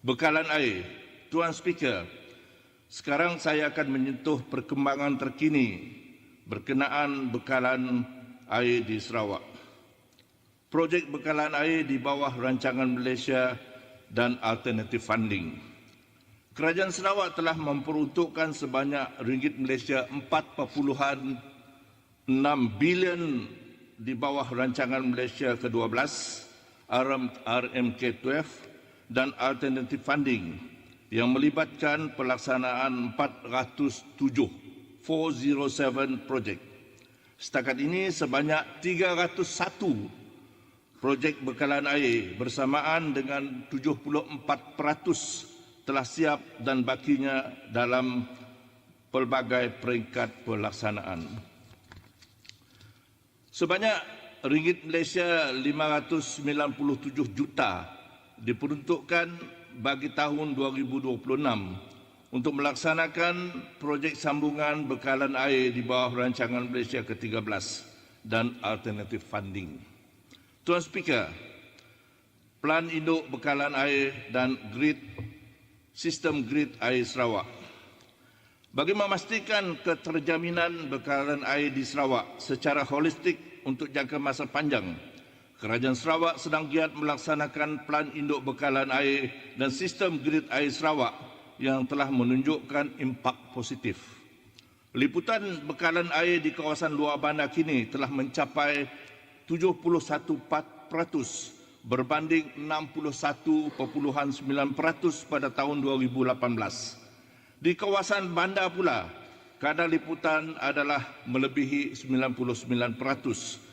Bekalan air. Tuan Speaker, sekarang saya akan menyentuh perkembangan terkini berkenaan bekalan air di Sarawak. Projek bekalan air di bawah rancangan Malaysia dan alternative funding. Kerajaan Sarawak telah memperuntukkan sebanyak ringgit Malaysia 4.6 bilion di bawah rancangan Malaysia ke-12 RMK-12 dan alternative funding yang melibatkan pelaksanaan 407 407 projek. Setakat ini sebanyak 301 projek bekalan air bersamaan dengan 74% telah siap dan bakinya dalam pelbagai peringkat pelaksanaan. Sebanyak ringgit Malaysia 597 juta diperuntukkan bagi tahun 2026 untuk melaksanakan projek sambungan bekalan air di bawah rancangan Malaysia ke-13 dan alternative funding. Tuan Speaker, Plan Induk Bekalan Air dan Grid Sistem Grid Air Sarawak. Bagi memastikan keterjaminan bekalan air di Sarawak secara holistik untuk jangka masa panjang, Kerajaan Sarawak sedang giat melaksanakan Plan Induk Bekalan Air dan Sistem Grid Air Sarawak yang telah menunjukkan impak positif. Liputan bekalan air di kawasan luar bandar kini telah mencapai 71% berbanding 61.9% pada tahun 2018. Di kawasan bandar pula, kadar liputan adalah melebihi 99%